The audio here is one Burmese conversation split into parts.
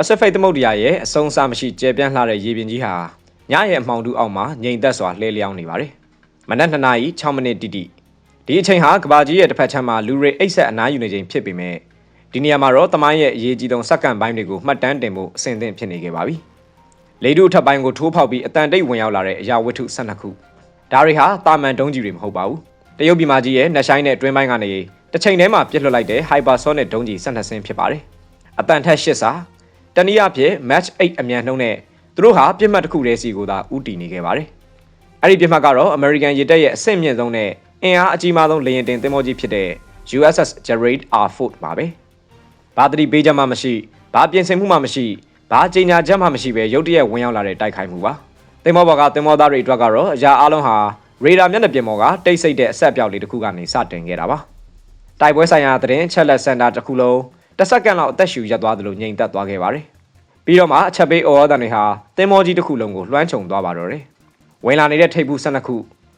ပစိဖိတ်သမုဒ္ဒရာရဲ့အဆုံးအစမရှိကျယ်ပြန့်လှတဲ့ရေပြင်ကြီးဟာညရဲ့အမှောင်တူအောက်မှာငြိမ်သက်စွာလှည့်လျောင်းနေပါတယ်။မနက်2နာရီ6မိနစ်တိတိဒီအချိန်ဟာကဘာကြီးရဲ့တစ်ဖက်ခြမ်းမှာလူတွေအိတ်ဆက်အနားယူနေချိန်ဖြစ်ပေမဲ့ဒီနေရာမှာတော့တမိုင်းရဲ့အရေးကြီးဆုံးစက္ကန့်ပိုင်းတွေကိုမှတ်တမ်းတင်ဖို့အဆင်သင့်ဖြစ်နေခဲ့ပါပြီ။လေတုထပ်ပိုင်းကိုထိုးဖောက်ပြီးအတန်တိတ်ဝင်ရောက်လာတဲ့အရာဝတ္ထု12ခုဒါတွေဟာတာမန်တုံးကြီးတွေမဟုတ်ပါဘူး။တရုတ်ပြည်မကြီးရဲ့နှဆိုင်တဲ့အတွင်းပိုင်းကနေတစ်ချိန်တည်းမှာပြစ်လွတ်လိုက်တဲ့ hypersonic ဒုံးကြီး12ဆင်းဖြစ်ပါတယ်။အတန်ထက်8စာ တနည်းအားဖြင့် match 8အမြန်နှုန်းနဲ့သူတို့ဟာပြစ်မှတ်တစ်ခုတည်းစီကိုသာဥတီနေခဲ့ပါတယ်။အဲ့ဒီပြစ်မှတ်ကတော့ American ရေတပ်ရဲ့အဆင့်မြင့်ဆုံးနဲ့အင်အားအကြီးမားဆုံးလေယာဉ်တင်သင်္ဘောကြီးဖြစ်တဲ့ USS Gerald R. Ford ပါပဲ။ဘာတတိပေးချက်မှမရှိဘာပြင်ဆင်မှုမှမရှိဘာကြေညာချက်မှမရှိပဲရုတ်တရက်ဝင်ရောက်လာတဲ့တိုက်ခိုက်မှုပါ။သင်္ဘောပေါ်ကသင်္ဘောသားတွေအတွက်ကတော့အရာအလုံးဟာရေဒါမျက်နှာပြင်ပေါ်ကတိတ်ဆိတ်တဲ့အဆက်ပြောက်လေးတစ်ခုကနေစတင်ခဲ့တာပါ။တိုက်ပွဲဆိုင်ရာသတင်းချက်လက်စင်တာတစ်ခုလုံး တစ်စက္ကန့်လောက်အသက်ရှူရပ်သွားသလိုငြိမ်သက်သွားခဲ့ပါတယ်။ပြီးတော့မှအချက်ပေးအော်အသံတွေဟာသင်္ဘောကြီးတစ်ခုလုံးကိုလွှမ်းခြုံသွားပါတော့တယ်။ဝင်လာနေတဲ့ထိပ်ဘူး12ခု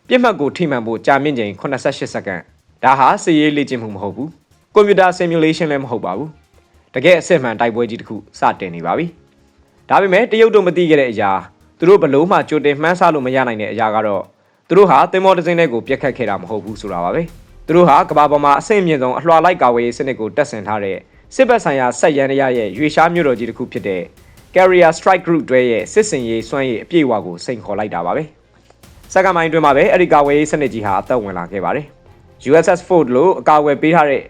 ပြစ်မှတ်ကိုထိမှန်ဖို့ကြာမြင့်ချိန်88စက္ကန့်ဒါဟာစစ်ရေးလေ့ကျင့်မှုမဟုတ်ဘူး။ကွန်ပျူတာ simulation လည်းမဟုတ်ပါဘူး။တကယ်အစစ်မှန်တိုက်ပွဲကြီးတစ်ခုစတင်နေပါပြီ။ဒါပေမဲ့တရုတ်တို့မသိခဲ့တဲ့အရာသူတို့ဘလို့မှကြိုတင်မှန်းဆလို့မရနိုင်တဲ့အရာကတော့သူတို့ဟာသင်္ဘောတစ်စင်းလေးကိုပြက်ခတ်ခဲ့တာမဟုတ်ဘူးဆိုတာပါပဲ။သူတို့ဟာကမ္ဘာပေါ်မှာအဆင့်မြင့်ဆုံးအလွှာလိုက်ကာဝေးရေးစနစ်ကိုတက်ဆင်ထားတဲ့ စစ်ဘက်ဆိုင်ရာဆက်ရန်ရရဲ့ရွေရှားမြို့တော်ကြီးတစ်ခုဖြစ်တဲ့ Carrier Strike Group တွဲရဲ့စစ်စင်ရေးစွမ်းရည်အပြည့်အဝကိုစိန်ခေါ်လိုက်တာပါပဲ။စက္ကန့်ပိုင်းအတွင်းမှာပဲအဲ့ဒီကာဝေးရေးစနစ်ကြီးဟာအသက်ဝင်လာခဲ့ပါတယ်။ USS Ford လို့အကာအကွယ်ပေးထားတဲ့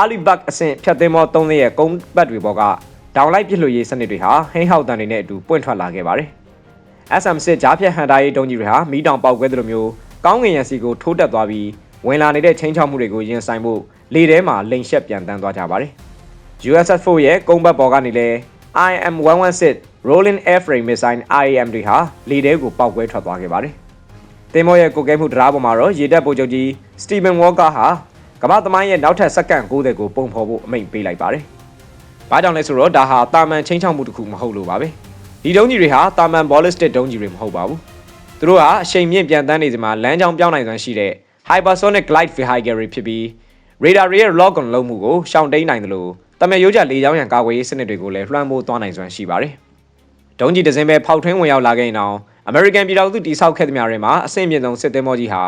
Alibak အဆင့်ဖြတ်သင်းမော၃သင်းရဲ့ကုန်းပတ်တွေပေါ်ကဒေါင်လိုက်ပစ်လွှတ်ရေးစနစ်တွေဟာဟင်းဟောက်တန်တွေနဲ့အတူပွင့်ထွက်လာခဲ့ပါတယ်။ SM6 ကြားဖြတ်ဟန်တာရေးတုံးကြီးတွေဟာမီးတောင်ပေါက်ကွဲသလိုမျိုးကောင်းငင်ရန်စီကိုထိုးတက်သွားပြီးဝင်လာနေတဲ့ချင်းချောက်မှုတွေကိုရင်ဆိုင်ဖို့လေထဲမှာလိန်ရှက်ပြန်တန်းသွားကြပါတယ်။ USS 4 ရဲ့ကုန်းဘက်ပေါ်ကနေလဲ IM116 Rolling Airframe Missile IAM တွေဟာလေထဲကိုပောက်ကွဲထွက်သွားခဲ့ပါတယ်။တင်မောရဲ့ကိုကဲမှုတရားပေါ်မှာတော့ရေတပ်ဗိုလ်ချုပ်ကြီး Stephen Walker ဟာကမ္ဘာသမိုင်းရဲ့နောက်ထပ်စက္ကန့်60ကိုပုံဖော်ဖို့အမိန့်ပေးလိုက်ပါတယ်။ဘာကြောင့်လဲဆိုတော့ဒါဟာတာမန်ချင်းချောက်မှုတစ်ခုမဟုတ်လို့ပါပဲ။ဒီဒုံးကြီးတွေဟာတာမန် ballistic ဒုံးကြီးတွေမဟုတ်ပါဘူး။သူတို့ဟာအရှိန်မြင့်ပြန်တန်းနေစမှာလမ်းကြောင်းပြောင်းနိုင်စွမ်းရှိတဲ့ hypersonic glide vehicle တွေဖြစ်ပြီး radar ရဲ့ lock on လုပ်မှုကိုရှောင်တိန်နိုင်တယ်လို့ တမန်ရိုးကြလေကြောင်းရန်ကာကွယ်ရေးစနစ်တွေကိုလည်းလွှမ်းမိုးသွားနိုင်စွမ်းရှိပါတယ်။ဒုံးကြီးတစ်စင်းပဲဖောက်ထွင်းဝင်ရောက်လာခဲ့ရင်တော့ American ပြည်ထောင်စုတိစောက်ခဲ့သမျှတွေမှာအဆင့်မြင့်ဆုံးစစ်သင်္ဘောကြီးဟာ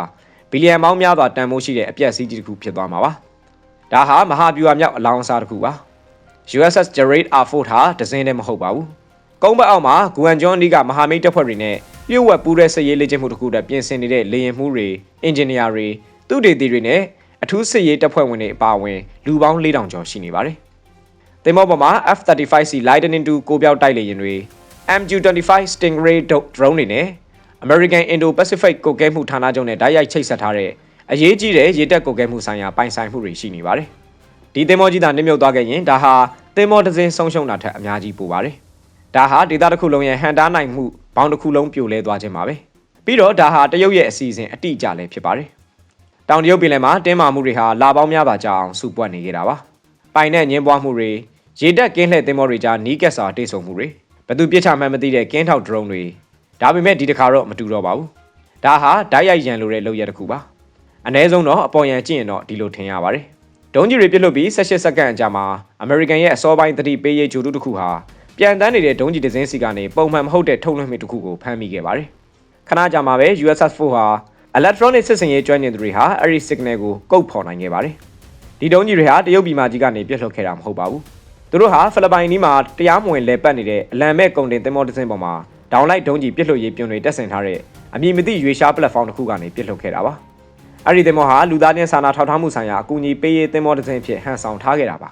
ဘီလီယံပေါင်းများစွာတန်ဖိုးရှိတဲ့အပြက်စီးကြီးတစ်ခုဖြစ်သွားမှာပါ။ဒါဟာမဟာဗျူဟာမြောက်အလောင်းအစားတစ်ခုပါ။ USS Gerald R. Ford ဟာဒဇင်းနဲ့မဟုတ်ပါဘူး။ကုန်းဘက်အောက်မှာဂူအန်ဂျွန်ဒီကမဟာမိတ်တပ်ဖွဲ့တွေနဲ့ပြုတ်ဝက်ပူးတဲ့စစ်ရေးလေ့ကျင့်မှုတစ်ခုတည်းပြင်ဆင်နေတဲ့လေယာဉ်မှုတွေအင်ဂျင်နီယာတွေသူတေသီတွေနဲ့အထူးစစ်ရေးတပ်ဖွဲ့ဝင်တွေအပါအဝင်လူပေါင်း4000ကျော်ရှိနေပါတယ်။ တင်မောပေါ်မှာ F-35C Lightning II ကိုပြောက်တိုက်လေယာဉ်တွေ MQ-25 Stingray drone တွေနဲ့ American Indo-Pacific ကိုကဲမှုဌာနချုပ်နဲ့ဓာတ်ရိုက်ချိတ်ဆက်ထားတဲ့အရေးကြီးတဲ့ရေတပ်ကိုကဲမှုဆိုင်ရာပိုင်ဆိုင်မှုတွေရှိနေပါတယ်။ဒီတင်မောကြီးသာနစ်မြုပ်သွားခဲ့ရင်ဒါဟာတင်မောတစ်စင်းဆုံးရှုံးတာထက်အများကြီးပိုပါတယ်။ဒါဟာဒေသတစ်ခုလုံးရဲ့ဟန်တားနိုင်မှုဘောင်တစ်ခုလုံးပြိုလဲသွားခြင်းပါပဲ။ပြီးတော့ဒါဟာတရုတ်ရဲ့အစီအစဉ်အတိအကျလည်းဖြစ်ပါတယ်။တောင်တရုတ်ပြည်လယ်မှာတင်းမာမှုတွေဟာလာပေါင်းများစွာကြာအောင်စုပွက်နေကြတာပါ။ပိုင်နဲ့ညင်းပွားမှုတွေ ရေတပ်ကင်းလှည့်တင်မောတွေကြားနီးကပ်စွာတိတ်ဆုံမှုတွေဘသူပြစ်ချမှန်းမသိတဲ့ကင်းထောက်ဒရုန်းတွေဒါပေမဲ့ဒီတစ်ခါတော့မတူတော့ပါဘူးဒါဟာဓာတ်ရိုက်ရန်လိုတဲ့လုပ်ရတစ်ခုပါအ ਨੇ ဆုံးတော့အပေါ်ရန်ကြည့်ရင်တော့ဒီလိုထင်ရပါတယ်ဒုံးကြီးတွေပြစ်လွတ်ပြီး18စက္ကန့်အကြာမှာအမေရိကန်ရဲ့အစောပိုင်းသတိပေးရေးဂျူတုတစ်ခုဟာပြန်တန်းနေတဲ့ဒုံးကြီးတစ်စင်းစီကနေပုံမှန်မဟုတ်တဲ့ထုတ်လွှင့်မှုတစ်ခုကိုဖမ်းမိခဲ့ပါတယ်ခဏကြာမှာပဲ USS4 ဟာ electronic စစ်စင်ရေးကျွမ်းကျင်သူတွေဟာအဲ့ဒီ signal ကိုကုတ်ဖော်နိုင်ခဲ့ပါတယ်ဒီဒုံးကြီးတွေဟာတရုတ်ပြည်မကြီးကနေပြစ်လွတ်ခဲ့တာမဟုတ်ပါဘူး သူတို့ဟာဖိလစ်ပိုင်နီးမှာတရားမဝင်လဲပတ်နေတဲ့အလံမဲ့ကုန်တင်သင်္ဘောတစ်စင်းပေါ်မှာဒေါင်းလိုက်ဒုံးကြီးပြစ်လွတ်ရေးပြွန်တွေတက်ဆင်ထားတဲ့အမည်မသိရွေရှားပလက်ဖောင်းတစ်ခုကနေပြစ်လွတ်ခဲ့တာပါ။အဲ့ဒီသင်္ဘောဟာလူသားချင်းစာနာထောက်ထားမှုဆိုင်ရာအကူအညီပေးရေးသင်္ဘောတစ်စင်းဖြစ်ဟန်ဆောင်ထားခဲ့တာပါ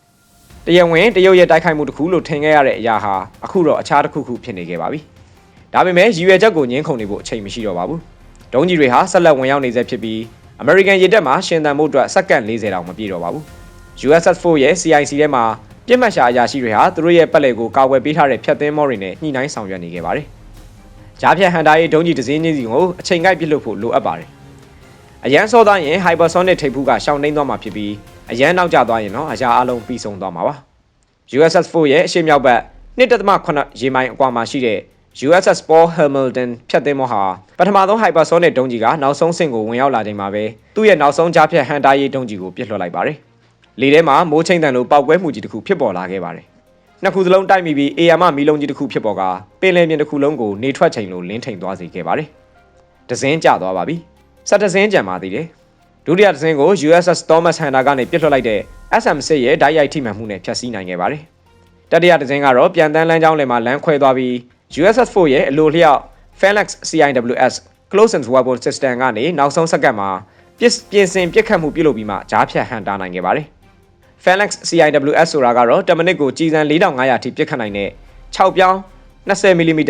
။တရဝင်တရုတ်ရဲ့တိုက်ခိုက်မှုတစ်ခုလို့ထင်ခဲ့ရတဲ့အရာဟာအခုတော့အခြားတစ်ခုခုဖြစ်နေခဲ့ပါပြီ။ဒါပေမဲ့ရည်ရွယ်ချက်ကိုငင်းခုန်နေဖို့အချိန်မရှိတော့ပါဘူး။ဒုံးကြီးတွေဟာဆက်လက်ဝင်ရောက်နေဆဲဖြစ်ပြီးအမေရိကန်ရေတပ်မှရှင်သန်မှုအတွက်စက္ကန့်40တောင်မပြည့်တော့ပါဘူး။ USS4 ရဲ့ CIC ထဲမှာပြစ်မှတ်ရှာအရာရှိတွေဟာသူတို့ရဲ့ပတ်လည်ကိုကာဝယ်ပေးထားတဲ့ဖြတ်သင်းမောတွေနဲ့ညှိနှိုင်းဆောင်ရွက်နေခဲ့ပါတယ်။ကြားဖြတ်ဟန်တာရဲ့ဒုံးကြီးတစ်စင်းချင်းစီကိုအချိန်ကိုက်ပစ်လို့ဖို့လိုအပ်ပါတယ်။အရန်စောသားရင် hypersonic ထိပ်ဖူးကရှောင်နှိမ့်သွားမှာဖြစ်ပြီးအရန်နောက်ကျသွားရင်တော့အရာအလုံးပြီးဆုံးသွားမှာပါ။ USS4 ရဲ့အရှေ့မြောက်ဘက်1.8ရေမိုင်အကွာမှာရှိတဲ့ USS Paul Hamilton ဖြတ်သင်းမောဟာပထမဆုံး hypersonic ဒုံးကြီးကနောက်ဆုံးဆင့်ကိုဝင်ရောက်လာချိန်မှာပဲသူ့ရဲ့နောက်ဆုံးကြားဖြတ်ဟန်တာရေးဒုံးကြီးကိုပစ်လွှတ်လိုက်ပါတယ်။ လေထဲမှာမိုးချိန်တန်လိုပောက်ကွဲမှုကြီးတစ်ခုဖြစ်ပေါ်လာခဲ့ပါတယ်။နှစ်ခုစလုံးတိုက်မိပြီးအေယာမမီလုံးကြီးတစ်ခုဖြစ်ပေါ်ကပင်လယ်ပြင်တစ်ခုလုံးကိုနေထွက်ချိန်လိုလင်းထိန်သွားစေခဲ့ပါတယ်။ဒဇင်းကျသွားပါပြီ။ဆက်ဒဇင်းကြံပါသေးတယ်။ဒုတိယဒဇင်းကို USS Thomas Hunter ကနေပြစ်လွှတ်လိုက်တဲ့ SM6 ရဲ့ဓာတ်ရိုက်ထိမှန်မှုနဲ့ဖျက်ဆီးနိုင်ခဲ့ပါတယ်။တတိယဒဇင်းကတော့ပြန်တန်းလမ်းကြောင်းလယ်မှာလမ်းခွဲသွားပြီး USS4 ရဲ့အလိုလျောက် Phalanx CIWS Close and Weapon System ကနေနောက်ဆုံးစက္ကန့်မှာပြစ်ပြင်ဆင်ပြစ်ခတ်မှုပြုလုပ်ပြီးမှဂျားဖြတ်ဟန်တာနိုင်ခဲ့ပါတယ်။ Phalanx CIWS ဆိုတာကတော့10မိနစ်ကိုကြီးစံ4500အထိပြစ်ခတ်နိုင်တဲ့6ပြောင်း 20mm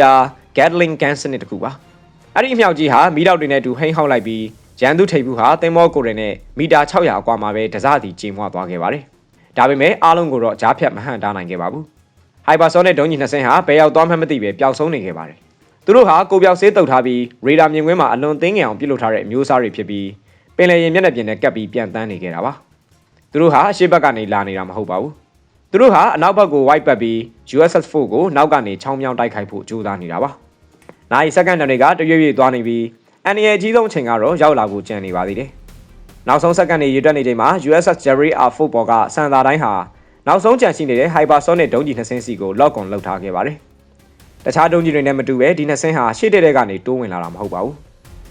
Gatling gun စနစ်တစ်ခုပါ။အဲ့ဒီအမြောက်ကြီးဟာမီးတောက်တွေနဲ့အတူဟိန်းဟောက်လိုက်ပြီးရန်သူထိပ်ဘူးဟာတင်မောကိုရင်နဲ့မီတာ600အကွာမှာပဲဒဇစီကျင်းမွားသွားခဲ့ပါတယ်။ဒါပေမဲ့အားလုံးကိုတော့ဂျားဖြတ်မဟန်တာနိုင်ခဲ့ပါဘူး။ Hypersonic ဒုံးကြီးနှစ်စင်းဟာဘယ်ရောက်သွားမှမသိပဲပျောက်ဆုံးနေခဲ့ပါတယ်။သူတို့ဟာကိုပြောက်ဆေးတုပ်ထားပြီးရေဒါမြင်ကွင်းမှာအလွန်သိငယ်အောင်ပြုလုပ်ထားတဲ့အမျိုးအစားတွေဖြစ်ပြီးပင်လယ်ရင်မျက်နှာပြင်နဲ့ကပ်ပြီးပြန်တန်းနေခဲ့တာပါ သူတို့ဟာအရှိတ်ဘက်ကနေလာနေတာမဟုတ်ပါဘူးသူတို့ဟာအနောက်ဘက်ကို white ပတ်ပြီး USS4 ကိုနောက်ကနေချောင်းမြောင်းတိုက်ခိုက်ဖို့ကြိုးစားနေတာပါနိုင်စက္ကန့်တွေကတရွေ့ရွေ့သွားနေပြီးအန်ရအကြီးဆုံးအချိန်ကတော့ရောက်လာဖို့ကြံနေပါသေးတယ်နောက်ဆုံးစက္ကန့်တွေရည်တွက်နေချိန်မှာ USS Jerry R4 ပေါ်ကစံသာတိုင်းဟာနောက်ဆုံးကြံရှိနေတဲ့ hypersonic ဒုံးကျည်နှစ်စင်းစီကိုလော့ကွန်လောက်ထားခဲ့ပါတယ်တခြားဒုံးကျည်တွေနဲ့မတူပဲဒီနှစ်စင်းဟာရှေ့တဲ့တဲ့ကနေတိုးဝင်လာတာမဟုတ်ပါဘူး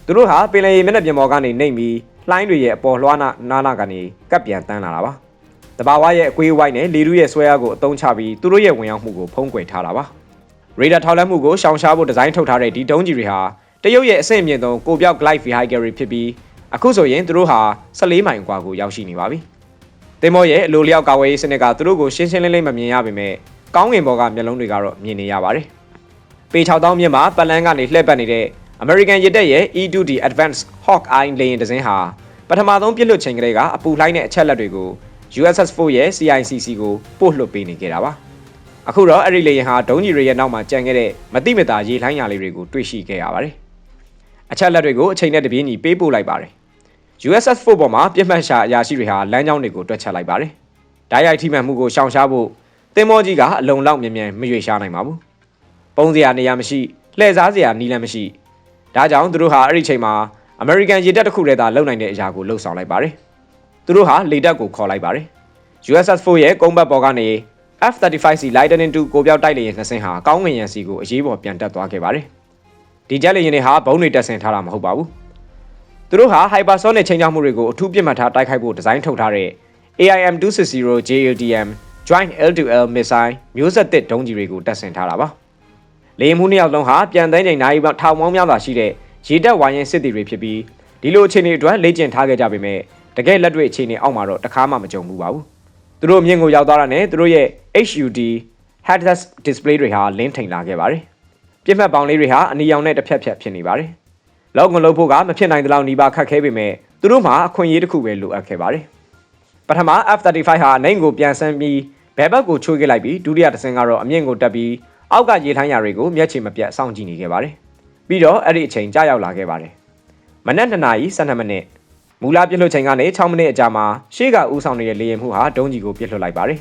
သူတို့ဟာပင်လယ်ရေမျက်နှာပြင်ပေါ်ကနေနှိမ့်ပြီး လှိုင်းတွေရဲ့အပေါ်လွှားနာနာနာကနေကပ်ပြန်တန်းလာတာပါ။တဘာဝရဲ့အကွေးဝိုက်နဲ့လေထုရဲ့ဆွဲအားကိုအသုံးချပြီးသူတို့ရဲ့ဝင်ရောက်မှုကိုဖုံးကွယ်ထားတာပါ။ရေဒါထောက်လန်းမှုကိုရှောင်ရှားဖို့ဒီဇိုင်းထုတ်ထားတဲ့ဒီဒုံးကြီးတွေဟာတရုတ်ရဲ့အဆင့်အမြင့်ဆုံးကိုပြောက် glide vehicle တွေဖြစ်ပြီးအခုဆိုရင်သူတို့ဟာ14မိုင်ကွာကိုရောက်ရှိနေပါပြီ။တင်မောရဲ့အလိုလျောက်ကာဝေးရေးစနစ်ကသူတို့ကိုရှင်းရှင်းလင်းလင်းမမြင်ရပေမဲ့ကောင်းငင်ဘော်ကမျက်လုံးတွေကတော့မြင်နေရပါတယ်။ပေ6000မြင့်မှာပလန်းကနေလှည့်ပတ်နေတဲ့ American ရစ်တက်ရဲ့ E2D Advanced Hawkeye လေယာဉ်တစ်စင်းဟာပထမဆုံးပြစ်လွတ်ချိန်ကလေးကအပူလှိုင်းတဲ့အချက်လက်တွေကို USS4 ရဲ့ CICC ကိုပို့လွှတ်ပေးနေခဲ့တာပါအခုတော့အဲ့ဒီလေယာဉ်ဟာဒုံးကြီးတွေရဲ့နောက်မှာကြံခဲ့တဲ့မတိမတာရေလှိုင်းရာလေးတွေကိုတွေ့ရှိခဲ့ရပါတယ်အချက်လက်တွေကိုအချိန်နဲ့တပြေးညီပေးပို့လိုက်ပါတယ် USS4 ပေါ်မှာပြစ်မှတ်ရှာအရာရှိတွေဟာလမ်းကြောင်းတွေကိုတွက်ချက်လိုက်ပါတယ်ဓာတ်ရိုက်ထိမှန်မှုကိုရှောင်ရှားဖို့သင်္ဘောကြီးကအလုံလောက်မြန်မြန်မရွေရှားနိုင်ပါဘူးပုံစရာနေရာမရှိလှည့်စားစရာနီးလန်းမရှိ ဒါကြောင့်သူတို့ဟာအဲ့ဒီချိန်မှာ American ရေတပ်တစ်ခုတည်းသာလုံနိုင်တဲ့အရာကိုလှုပ်ဆောင်လိုက်ပါတယ်။သူတို့ဟာလေတပ်ကိုခေါ်လိုက်ပါတယ်။ USS4 ရဲ့ကုန်းဘက်ပေါ်ကနေ F-35C Lightning II ကိုပြောက်တိုက်လေယာဉ်နှစ်စင်းဟာကောင်းငင်ရန်စီကိုအရေးပေါ်ပြန်တက်သွားခဲ့ပါတယ်။ဒီဂျက်လေယာဉ်တွေဟာဘုံတွေတက်ဆင်ထားတာမဟုတ်ပါဘူး။သူတို့ဟာ hypersonic ချိန်ချောက်မှုတွေကိုအထူးပြစ်မှတ်ထားတိုက်ခိုက်ဖို့ဒီဇိုင်းထုတ်ထားတဲ့ AIM-260 JLDM Joint L2L missile မျိုးဆက်သစ်ဒုံးကျည်တွေကိုတက်ဆင်ထားတာပါ။ လေယာဉ်မှုနှစ်ယောက်လုံးဟာပြန်တန်းချိန်နိုင်ထောင်ပေါင်းများစွာရှိတဲ့ရေတက်ဝိုင်းရင်စစ်သည်တွေဖြစ်ပြီးဒီလိုအခြေအနေအတွက်လေ့ကျင့်ထားခဲ့ကြပေမဲ့တကယ်လက်တွေ့အခြေအနေအောက်မှာတော့တခါမှမကြုံဘူးပါဘူးသူတို့အမြင့်ကိုရောက်သွားတာနဲ့သူတို့ရဲ့ HUD headless display တွေဟာလင်းထိန်လာခဲ့ပါတယ်ပြစ်မှတ်ပေါင်းလေးတွေဟာအနီရောင်နဲ့တစ်ဖြတ်ဖြတ်ဖြစ်နေပါတယ်လောက်ကွန်လို့ဖို့ကမဖြစ်နိုင်တဲ့လောက်နီးပါးခက်ခဲပေမဲ့သူတို့မှာအခွင့်အရေးတစ်ခုပဲလိုအပ်ခဲ့ပါတယ်ပထမ F35 ဟာနိုင်ကိုပြန်ဆန်းပြီးဘဲဘက်ကိုချိုးခဲ့လိုက်ပြီးဒုတိယတစ်ဆင့်ကတော့အမြင့်ကိုတက်ပြီး အောက်ကရေထိုင်းရာတွေကိုမျက်ခြေမပြတ်စောင့်ကြည့်နေခဲ့ပါတယ်ပြီးတော့အဲ့ဒီအချိန်ကြာရောက်လာခဲ့ပါတယ်မနက်2နာရီ12မိနစ်မူလပြစ်လွှတ်ချိန်ကနေ6မိနစ်အကြာမှာရှေ့ကဦးဆောင်နေတဲ့လေယာဉ်မှုဟာဒုံးကြီးကိုပြစ်လွှတ်လိုက်ပါတယ်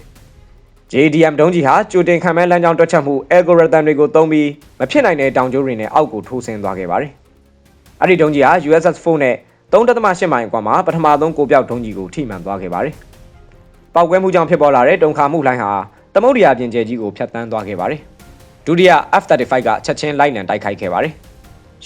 JDM ဒုံးကြီးဟာကြိုတင်ခံမဲ့လမ်းကြောင်းတွက်ချက်မှု algorithm တွေကိုသုံးပြီးမဖြစ်နိုင်တဲ့တောင်ကျိုးတွေနဲ့အောက်ကိုထိုးဆင်းသွားခဲ့ပါတယ်အဲ့ဒီဒုံးကြီးဟာ USS4 နဲ့3.8မိုင်ကွာမှာပထမဆုံးကိုပြောက်ဒုံးကြီးကိုထိမှန်သွားခဲ့ပါတယ်ပောက်ကွဲမှုကြောင့်ဖြစ်ပေါ်လာတဲ့တုံခါမှုလိုင်းဟာသမုဒ္ဒရာပြင်ကျဲကြီးကိုဖျက်ဆီးသွားခဲ့ပါတယ် ဒုတိယ F35 ကချက်ချင်းလိုက်လံတိုက်ခိုက်ခဲ့ပါတယ်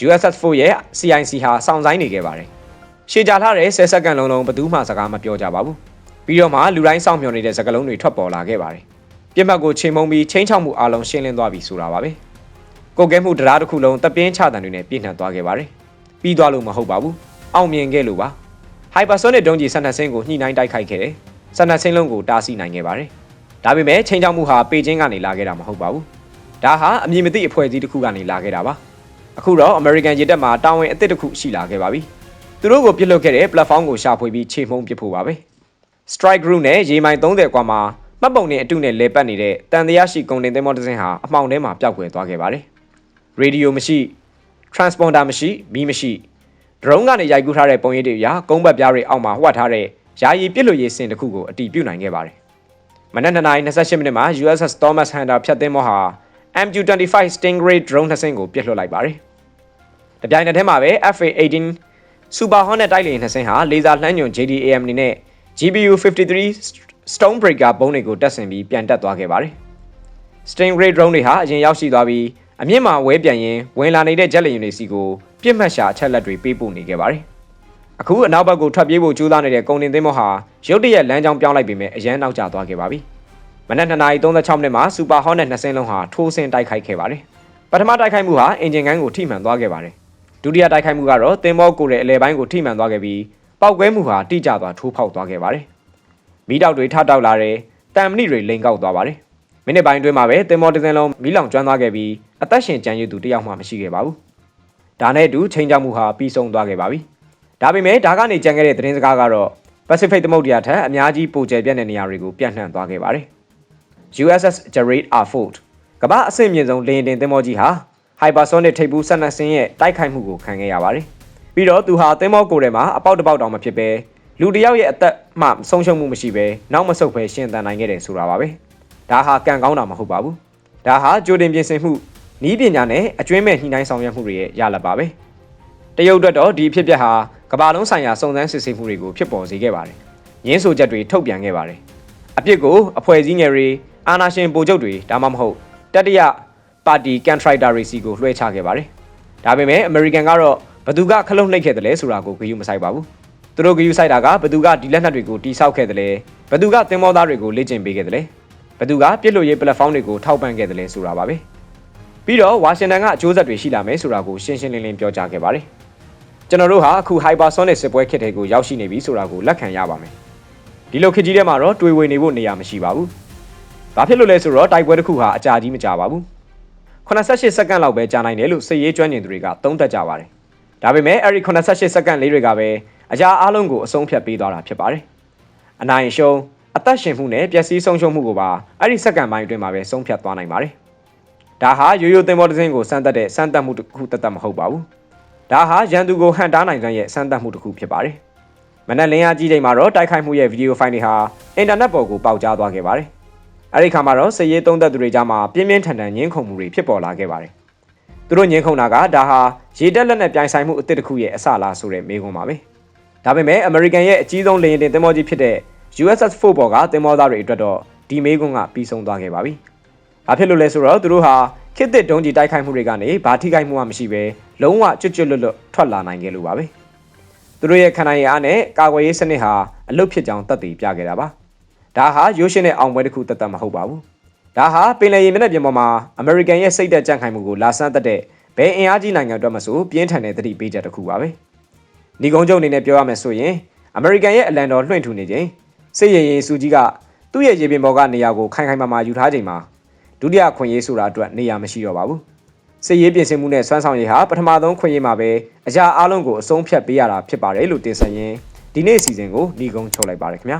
USS4 ရဲ့ CIC ဟာစောင့်ဆိုင်နေခဲ့ပါတယ်။ရှေ့ကြထားတဲ့10စက္ကန့်လုံးလုံးဘယ်သူမှစကားမပြောကြပါဘူး။ပြီးတော့မှလူတိုင်းစောင့်မျှော်နေတဲ့စကားလုံးတွေထွက်ပေါ်လာခဲ့ပါတယ်။ပြစ်မှတ်ကိုချိန်မုံပြီးချင်းချောက်မှုအလုံးရှင်းလင်းသွားပြီဆိုတာပါပဲ။ကိုကဲမှုတရားတစ်ခုလုံးတပင်းချတန်တွေနဲ့ပြည့်နှံသွားခဲ့ပါတယ်။ပြီးသွားလို့မဟုတ်ပါဘူး။အောင်မြင်ခဲ့လို့ပါ။ Hypersonic ဒုံးကျည်ဆန်နက်ဆင်းကိုညှိနှိုင်းတိုက်ခိုက်ခဲ့တယ်။ဆန်နက်ဆင်းလုံးကိုတားဆီးနိုင်ခဲ့ပါတယ်။ဒါပေမဲ့ချင်းချောက်မှုဟာပေကျင်းကနေလာခဲ့တာမဟုတ်ပါဘူး။ ဒါဟာအမည်မသိအဖွဲ့အစည်းတစ်ခုကနေလာခဲ့တာပါအခုတော့ American ရေတပ်မှာတာဝန်အသစ်တစ်ခုရှိလာခဲ့ပါပြီသူတို့ကိုပြစ်လွတ်ခဲ့တဲ့ platform ကိုရှာဖွေပြီးခြေမှုန်းပစ်ဖို့ပါပဲ Strike Group နဲ့ရေမိုင်30ကွာမှာမှတ်ပုံနဲ့အတုနဲ့လဲပတ်နေတဲ့တန်တရားရှိကုန်တင်သင်္ဘောတစ်စင်းဟာအမှောင်ထဲမှာပျောက်ကွယ်သွားခဲ့ပါတယ်ရေဒီယိုမရှိ transponder မရှိမီးမရှိ drone ကနေရိုက်ကူးထားတဲ့ပုံရိပ်တွေအရကုန်းဘက်ပြားတွေအောက်မှာဟွက်ထားတဲ့ယာယီပြစ်လွတ်ရေးစင်တစ်ခုကိုအတီးပြုတ်နိုင်ခဲ့ပါတယ်မနက်2:28မိနစ်မှာ USS Thomas Hunter ဖြတ်သင်းမောဟာ MQ-25 Stingray drone နှစ်စင်းကိုပြစ်လွှတ်လိုက်ပါတယ်။တပြိုင်နက်တည်းမှာပဲ FA-18 Super Hornet တိုက်လေယာဉ်နှစ်စင်းဟာလေဆာလှမ်းညွန် JDAM နေနဲ့ GBU-53 Stonebreaker ဘုံးတွေကိုတက်ဆင်ပြီးပြန်တက်သွားခဲ့ပါတယ်။ Stingray drone တွေဟာအရင်ရောက်ရှိသွားပြီးအမြင့်မှာဝဲပြန်ရင်ဝင်လာနေတဲ့ဂျက်လေယာဉ်တွေစီကိုပြစ်မှတ်ရှာအချက်လက်တွေပေးပို့နေခဲ့ပါတယ်။အခုအနောက်ဘက်ကိုထွက်ပြေးဖို့ကြိုးစားနေတဲ့ကုန်တင်သင်းမောဟာရုတ်တရက်လမ်းကြောင်းပြောင်းလိုက်ပေမဲ့အရန်နောက်ကျသွားခဲ့ပါပြီ။ မနက်2:36မိနစ်မှာ Super Hornet နှစ်စင်းလုံးဟာထိုးဆင်းတိုက်ခိုက်ခဲ့ပါတယ်။ပထမတိုက်ခိုက်မှုဟာအင်ဂျင်ကန်းကိုထိမှန်သွားခဲ့ပါတယ်။ဒုတိယတိုက်ခိုက်မှုကတော့သင်းမောကိုရဲ့အလဲပိုင်းကိုထိမှန်သွားခဲ့ပြီးပောက်ကွဲမှုဟာတိကျသွားထိုးဖောက်သွားခဲ့ပါတယ်။မီးတောက်တွေထတောက်လာတယ်။တံမဏိတွေလိန်ကောက်သွားပါတယ်။မိနစ်ပိုင်းအတွင်းမှာပဲသင်းမောတစ်စင်းလုံးမီးလောင်ကျွမ်းသွားခဲ့ပြီးအသက်ရှင်ကျန်ရည်သူတယောက်မှမရှိခဲ့ပါဘူး။ဒါနဲ့အတူချိန်ကြောက်မှုဟာပြီးဆုံးသွားခဲ့ပါပြီ။ဒါပေမဲ့ဒါကနေကြံခဲ့တဲ့သတင်းစကားကတော့ Pacific သမုဒ္ဒရာထက်အများကြီးပိုကျယ်ပြန့်တဲ့နေရာတွေကိုပြန့်နှံ့သွားခဲ့ပါတယ်။ USS Gerald R. Ford ကမ္ဘာအဆင့်မြင့်ဆုံးလေယာဉ်တင်သင်္ဘောကြီးဟာ Hypersonic ထိပ်ဖူး12ဆင်းရဲ့တိုက်ခိုက်မှုကိုခံခဲ့ရပါတယ်။ပြီးတော့သူဟာသင်္ဘောကိုယ်ထဲမှာအပေါက်တစ်ပေါက်တောင်မဖြစ်ပဲလူတစ်ယောက်ရဲ့အသက်မှဆုံးရှုံးမှုမရှိပဲနောက်မဆုတ်ပဲရှင်သန်နိုင်ခဲ့တယ်ဆိုတာပါပဲ။ဒါဟာကံကောင်းတာမဟုတ်ပါဘူး။ဒါဟာကြိုတင်ပြင်ဆင်မှုနီးပညာနဲ့အကျွမ်းမဲ့ညှိနှိုင်းဆောင်ရွက်မှုတွေရဲ့ရလဒ်ပါပဲ။တရုတ်အတွက်တော့ဒီအဖြစ်အပျက်ဟာကမ္ဘာလုံးဆိုင်ရာစုံစမ်းစစ်ဆေးမှုတွေကိုဖြစ်ပေါ်စေခဲ့ပါတယ်။ရင်းဆိုချက်တွေထုတ်ပြန်ခဲ့ပါတယ်။အပြစ်ကိုအဖွဲ့အစည်းငယ်တွေ အာဏာရှင်ဗိုလ်ချုပ်တွေဒါမှမဟုတ်တတိယပါတီကန်ထရိုက်တာတွေစီကိုလွှဲချခဲ့ပါတယ်။ဒါပေမဲ့အမေရိကန်ကတော့ဘသူကခလုတ်နှိပ်ခဲ့တယ်လဲဆိုတာကိုဂရုမစိုက်ပါဘူး။သူတို့ဂရုစိုက်တာကဘသူကဒီလက်နက်တွေကိုတိစောက်ခဲ့တယ်လဲဘသူကသင်္ဘောသားတွေကိုလေ့ကျင့်ပေးခဲ့တယ်လဲဘသူကပြစ်လို့ရေးပလက်ဖောင်းတွေကိုထောက်ပံ့ခဲ့တယ်လဲဆိုတာပါပဲ။ပြီးတော့ဝါရှင်တန်ကအကျိုးဆက်တွေရှိလာမယ်ဆိုတာကိုရှင်းရှင်းလင်းလင်းပြောကြားခဲ့ပါတယ်။ကျွန်တော်တို့ဟာအခု hypersonic စစ်ပွဲခေတ်တွေကိုရောက်ရှိနေပြီဆိုတာကိုလက်ခံရပါမယ်။ဒီလိုခေတ်ကြီးထဲမှာတော့တွေးဝေနေဖို့နေရာမရှိပါဘူး။ ဘာဖြစ်လို့လဲဆိုတော့တိုက်ပွဲတစ်ခုဟာအကြာကြီးမကြာပါဘူး။88စက္ကန့်လောက်ပဲကြာနိုင်တယ်လို့စစ်ရေးကျွမ်းကျင်သူတွေကသုံးသပ်ကြပါတယ်။ဒါပေမဲ့အဲ့ဒီ88စက္ကန့်လေးတွေကပဲအရာအလုံးကိုအဆုံးဖြတ်ပေးသွားတာဖြစ်ပါတယ်။အနိုင်ရှုံးအသက်ရှင်မှုနဲ့ပျက်စီးဆုံးရှုံးမှုကိုပါအဲ့ဒီစက္ကန့်ပိုင်းအတွင်းမှာပဲဆုံးဖြတ်သွားနိုင်ပါတယ်။ဒါဟာရိုးရိုးသင်္ဘောတစ်စင်းကိုစမ်းသပ်တဲ့စမ်းသပ်မှုတစ်ခုတသက်မဟုတ်ပါဘူး။ဒါဟာရန်သူကိုဟန်တားနိုင်စွမ်းရဲ့စမ်းသပ်မှုတစ်ခုဖြစ်ပါတယ်။မနက်လင်းအားကြီးချိန်မှာတော့တိုက်ခိုက်မှုရဲ့ဗီဒီယိုဖိုင်တွေဟာအင်တာနက်ပေါ်ကိုပေါက်ကြားသွားခဲ့ပါတယ်။ အဲဒီခါမှာတော့စည်ရေးသုံးသက်သူတွေကြားမှာပြင်းပြင်းထန်ထန်ညှင်းခုန်မှုတွေဖြစ်ပေါ်လာခဲ့ပါတယ်။သူတို့ညှင်းခုန်တာကဒါဟာရေတက်လက်နဲ့ပြိုင်ဆိုင်မှုအသစ်တစ်ခုရဲ့အစလားဆိုတဲ့မေးခွန်းပါပဲ။ဒါပေမဲ့အမေရိကန်ရဲ့အကြီးဆုံးလေယာဉ်တင်သင်္ဘောကြီးဖြစ်တဲ့ USS Ford ဘော်ကသင်္ဘောသားတွေအတွက်တော့ဒီမေးခွန်းကပြီးဆုံးသွားခဲ့ပါပြီ။ဘာဖြစ်လို့လဲဆိုတော့သူတို့ဟာခေတ်သစ်ဒုံးကြီးတိုက်ခိုက်မှုတွေကနေဘာထိခိုက်မှုမှမရှိဘဲလုံးဝကျွတ်ကျွတ်လွတ်လွတ်ထွက်လာနိုင်ခဲ့လို့ပါပဲ။သူတို့ရဲ့ခံနိုင်ရအားနဲ့ကာကွယ်ရေးစနစ်ဟာအလုတ်ဖြစ်ကြောင်းသက်သေပြခဲ့တာပါ။ ဒါဟာရိုးရှင်းတဲ့အောင်ပွဲတစ်ခုသက်သက်မဟုတ်ပါဘူး။ဒါဟာပင်လယ်ရေမျက်နှာပြင်ပေါ်မှာအမေရိကန်ရဲ့စိတ်သက်ကြံ့ခိုင်မှုကိုလာဆန်းသက်တဲ့ဘယ်အင်အားကြီးနိုင်ငံအတွက်မဆိုပြင်းထန်တဲ့သတိပေးချက်တစ်ခုပါပဲ။ညီကုန်းချုပ်အနေနဲ့ပြောရမယ်ဆိုရင်အမေရိကန်ရဲ့အလံတော်လွှင့်ထူနေချိန်စစ်ရေးရေးစုကြီးကသူ့ရဲ့ရေပြင်ပေါ်ကနေရာကိုခိုင်ခိုင်မာမာယူထားချိန်မှာဒုတိယခွင့်ရေးဆိုတာအတွက်နေရာမရှိတော့ပါဘူးစစ်ရေးပြင်ဆင်မှုနဲ့စွမ်းဆောင်ရည်ဟာပထမဆုံးခွင့်ရေးမှာပဲအရာအလုံးကိုအဆုံးဖြတ်ပေးရတာဖြစ်ပါတယ်လို့တင်ဆက်ရင်းဒီနေ့အစီအစဉ်ကိုညီကုန်းချုပ်လိုက်ပါရခင်ဗျာ